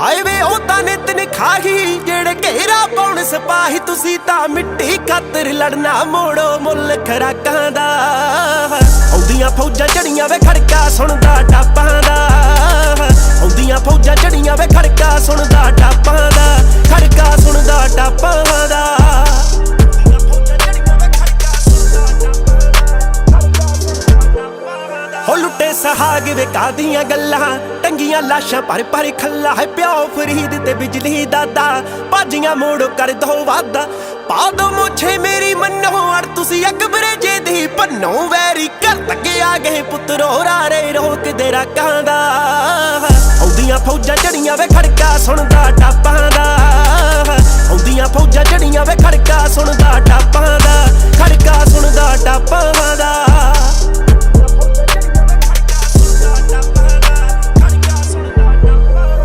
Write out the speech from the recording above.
ਹਾਏ ਵੇ, ਉਹ ਤਾਂ ਨਿਤ ਨਿਖਾਹੀ, ਜਿਹੜੇ ਘੇਰਾ ਪਾਉਣ ਸਿਪਾਹੀ, ਤੁਸੀਂ ਤਾਂ ਮਿੱਟੀ ਖਾਤਰ ਲੜਨਾ ਮੋੜੋ ਮੁੱਲ ਖਰਾਕਾਂ ਦਾ। ਆਉਂਦੀਆਂ ਫੌਜਾਂ ਚੜੀਆਂ ਵੇ, ਖੜਕਾ ਸੁਣਦਾ ਟਾਪਾਂ ਦਾ। ਆਉਂਦੀਆਂ ਫੌਜਾਂ ਚੜੀਆਂ ਵੇ, ਖੜਕਾ ਸੁਣਦਾ ਹੋ ਸਹਾਗ ਵੇ ਗੱਲਾਂ, ਟੰਗੀਆਂ ਲਾਸ਼ਾਂ ਪਰ ਪਰ ਖੱਲਾ ਹੈ ਪਿਓ ਫਰੀਦ ਤੇ ਬਿਜਲੀ ਦਾਦਾ ਬਾਜੀਆਂ ਮੋੜੋ ਕਰ ਦੋ ਵਾਦਾ, ਪਾ ਦੋ ਮੁੱਛੇ ਮੇਰੀ ਮੰਨੋ, ਅੜ ਤੁਸੀਂ ਅਕਬਰੇ ਜੇ ਦੀ ਭੰਨੋ। ਵੈਰੀ ਕਰ ਲੱਗੇ ਆ ਗਏ ਪੁੱਤਰੋ, ਰਾਰੇ ਰੋਕਦੇ ਰਾਕਾਂ ਦਾ। ਆਉਂਦੀਆਂ ਫੌਜਾਂ ਚੜੀਆਂ ਵੇ ਖੜਕਾ ਸੁਣਦਾ ਟਾਪਾਂ